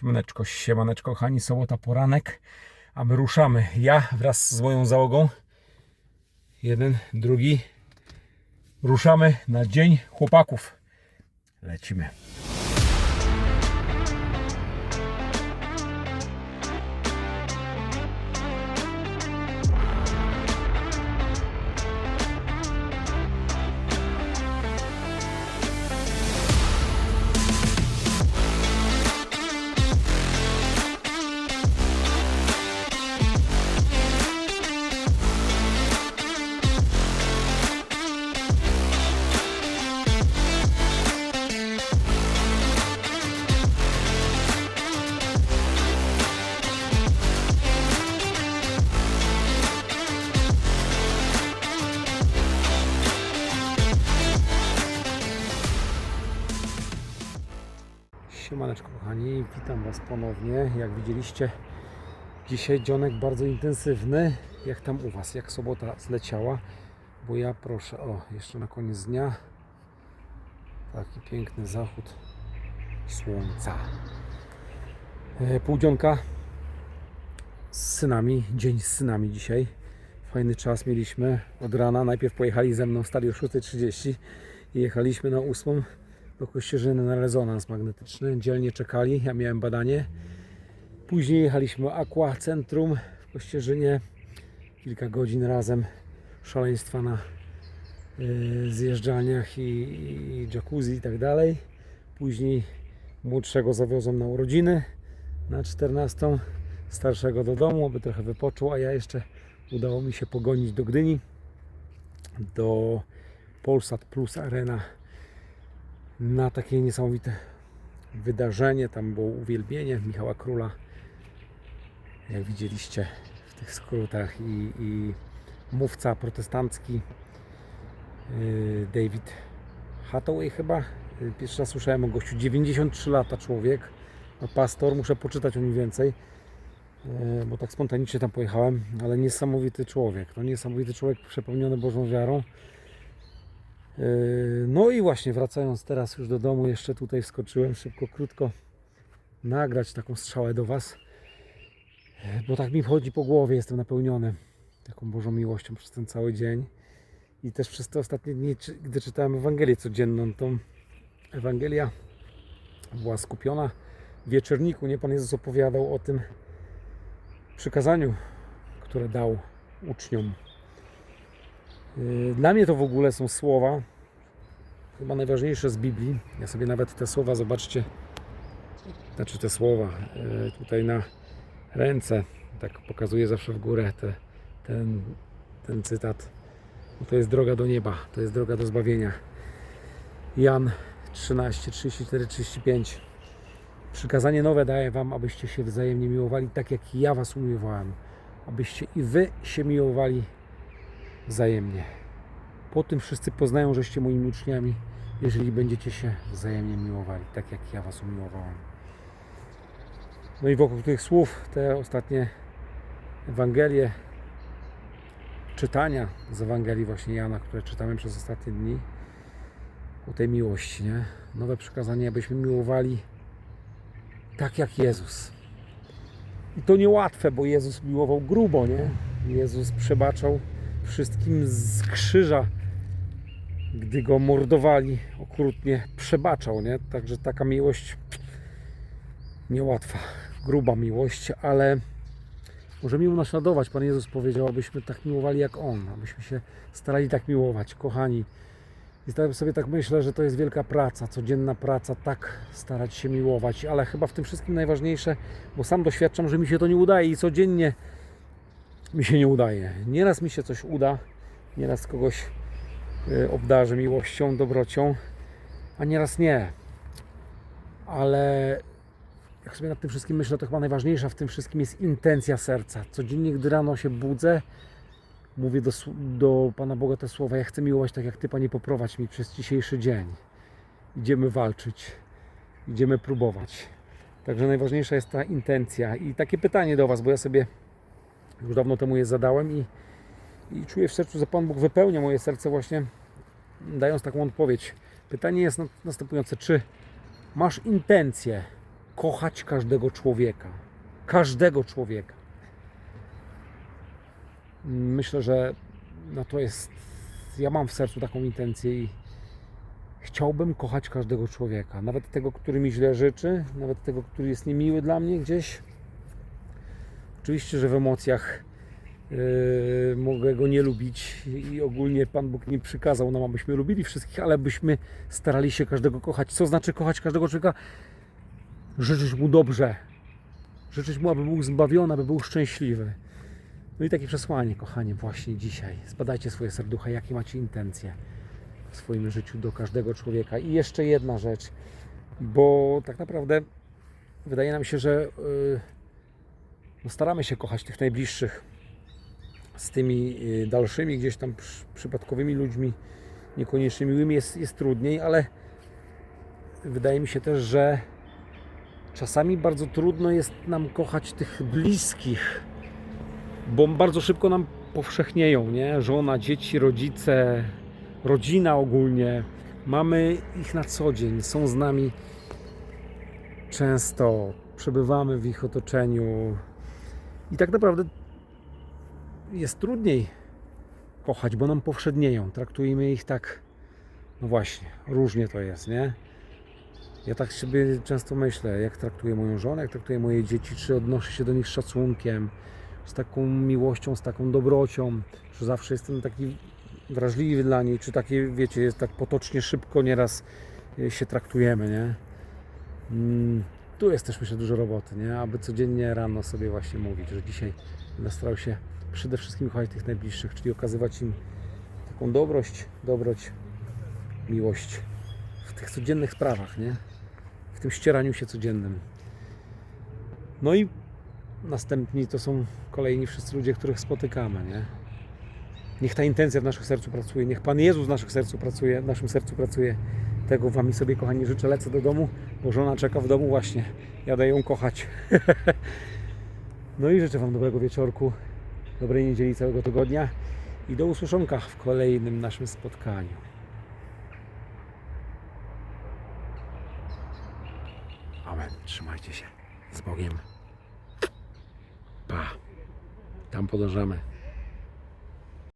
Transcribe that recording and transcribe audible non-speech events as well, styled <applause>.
Siemaneczko, siemaneczko, kochani, sobota, poranek, a my ruszamy. Ja wraz z moją załogą, jeden, drugi, ruszamy na Dzień Chłopaków. Lecimy. Siemaneczko kochani, witam Was ponownie. Jak widzieliście, dzisiaj dzionek bardzo intensywny. Jak tam u Was, jak sobota zleciała? Bo ja proszę, o, jeszcze na koniec dnia taki piękny zachód słońca. E, Półdzionka z synami, dzień z synami dzisiaj. Fajny czas mieliśmy od rana. Najpierw pojechali ze mną, wstali o 6.30 i jechaliśmy na 8 do Kościerzyny na rezonans magnetyczny. Dzielnie czekali, ja miałem badanie. Później jechaliśmy Aqua Centrum w Kościerzynie. Kilka godzin razem szaleństwa na y, zjeżdżalniach i, i jacuzzi i tak dalej. Później młodszego zawiozłem na urodziny na 14. Starszego do domu, aby trochę wypoczął, a ja jeszcze udało mi się pogonić do Gdyni, do Polsat Plus Arena na takie niesamowite wydarzenie. Tam było uwielbienie Michała Króla, jak widzieliście w tych skrótach i, i mówca protestancki yy, David Hathaway chyba. Yy, Pierwszy raz słyszałem o gościu, 93 lata człowiek, no pastor, muszę poczytać o nim więcej, yy, bo tak spontanicznie tam pojechałem, ale niesamowity człowiek, no niesamowity człowiek przepełniony Bożą wiarą. Yy, No i właśnie wracając teraz już do domu, jeszcze tutaj wskoczyłem szybko, krótko nagrać taką strzałę do Was, bo tak mi chodzi po głowie, jestem napełniony taką Bożą miłością przez ten cały dzień. I też przez te ostatnie dni, gdy czytałem Ewangelię codzienną, tą Ewangelia była skupiona w wieczorniku, nie Pan Jezus opowiadał o tym przykazaniu, które dał uczniom. Yy, Dla mnie to w ogóle są słowa chyba najważniejsze z Biblii. Ja sobie nawet te słowa, zobaczcie, znaczy te słowa yy, tutaj na ręce, tak pokazuję zawsze w górę te, ten, ten cytat. Bo To jest droga do nieba, to jest droga do zbawienia. Jan 13, 34, 35. Przykazanie nowe daję Wam, abyście się wzajemnie miłowali, tak jak ja Was umiłowałem. Abyście i Wy się miłowali wzajemnie. Po tym wszyscy poznają, żeście moimi uczniami, jeżeli będziecie się wzajemnie miłowali, tak jak ja Was umiłowałem. No i wokół tych słów te ostatnie Ewangelie, czytania z Ewangelii właśnie Jana, które czytamy przez ostatnie dni, o tej miłości, nie? Nowe przykazanie, abyśmy miłowali tak jak Jezus. I to niełatwe, bo Jezus miłował grubo, nie? Jezus przebaczał wszystkim z krzyża, gdy go mordowali okrutnie, przebaczał, nie? Także taka miłość niełatwa, gruba miłość, ale możemy ją naśladować. Pan Jezus powiedział, abyśmy tak miłowali jak On, abyśmy się starali tak miłować, kochani. I tak sobie tak myślę, że to jest wielka praca, codzienna praca, tak starać się miłować, ale chyba w tym wszystkim najważniejsze, bo sam doświadczam, że mi się to nie udaje i codziennie mi się nie udaje. Nieraz mi się coś uda, nieraz kogoś y, obdarzę miłością, dobrocią, a nieraz nie. Ale jak sobie nad tym wszystkim myślę, to chyba najważniejsza w tym wszystkim jest intencja serca. Codziennie, gdy rano się budzę, mówię do, do Pana Boga te słowa: Ja chcę miłować tak jak Ty, Panie, poprowadź mi przez dzisiejszy dzień. Idziemy walczyć, idziemy próbować. Także najważniejsza jest ta intencja. I takie pytanie do Was, bo ja sobie już dawno temu je zadałem i, i czuję w sercu, że Pan Bóg wypełnia moje serce właśnie dając taką odpowiedź. Pytanie jest na- następujące, czy masz intencję kochać każdego człowieka. Każdego człowieka. Myślę, że no to jest. Ja mam w sercu taką intencję i chciałbym kochać każdego człowieka. Nawet tego, który mi źle życzy, nawet tego, który jest niemiły dla mnie gdzieś. Oczywiście, że w emocjach Yy, mogę go nie lubić i ogólnie Pan Bóg nie przykazał nam, abyśmy lubili wszystkich, ale byśmy starali się każdego kochać. Co znaczy kochać każdego człowieka? Życzyć mu dobrze. Życzyć mu, aby był zbawiony, aby był szczęśliwy. No i takie przesłanie, kochanie, właśnie dzisiaj. Zbadajcie swoje serducha, jakie macie intencje w swoim życiu do każdego człowieka. I jeszcze jedna rzecz, bo tak naprawdę wydaje nam się, że yy, no staramy się kochać tych najbliższych z tymi y, dalszymi gdzieś tam przy- przypadkowymi ludźmi, niekoniecznie miłymi jest, jest trudniej, ale wydaje mi się też, że czasami bardzo trudno jest nam kochać tych bliskich, bo bardzo szybko nam powszechnieją, nie? Żona, dzieci, rodzice, rodzina ogólnie. Mamy ich na co dzień, są z nami często, przebywamy w ich otoczeniu i tak naprawdę jest trudniej kochać, bo nam powszednieją. Traktujemy ich tak, no właśnie, różnie to jest, nie? Ja tak sobie często myślę, jak traktuję moją żonę, jak traktuję moje dzieci, czy odnoszę się do nich z szacunkiem, z taką miłością, z taką dobrocią, czy zawsze jestem taki wrażliwy dla niej, czy takie, wiecie, jest tak potocznie, szybko nieraz y, się traktujemy, nie? Mm, Tu jest też myślę dużo roboty, nie? Aby codziennie rano sobie właśnie mówić, że dzisiaj będę starał się przede wszystkim kochać tych najbliższych, czyli okazywać im taką dobrość, dobroć, miłość w tych codziennych sprawach, nie? W tym ścieraniu się codziennym. No i następni to są kolejni wszyscy ludzie, których spotykamy, nie? Niech ta intencja w naszych sercu pracuje, niech Pan Jezus w naszych sercu pracuje, w naszym sercu pracuje. Tego Wam i sobie, kochani, życzę. Lecę do domu, bo żona czeka w domu właśnie. Jadę ją kochać. <laughs> no i życzę Wam dobrego wieczorku dobrej niedzieli całego tygodnia i do usłyszonka w kolejnym naszym spotkaniu. Amen. Trzymajcie się. Z Bogiem. Pa. Tam podążamy.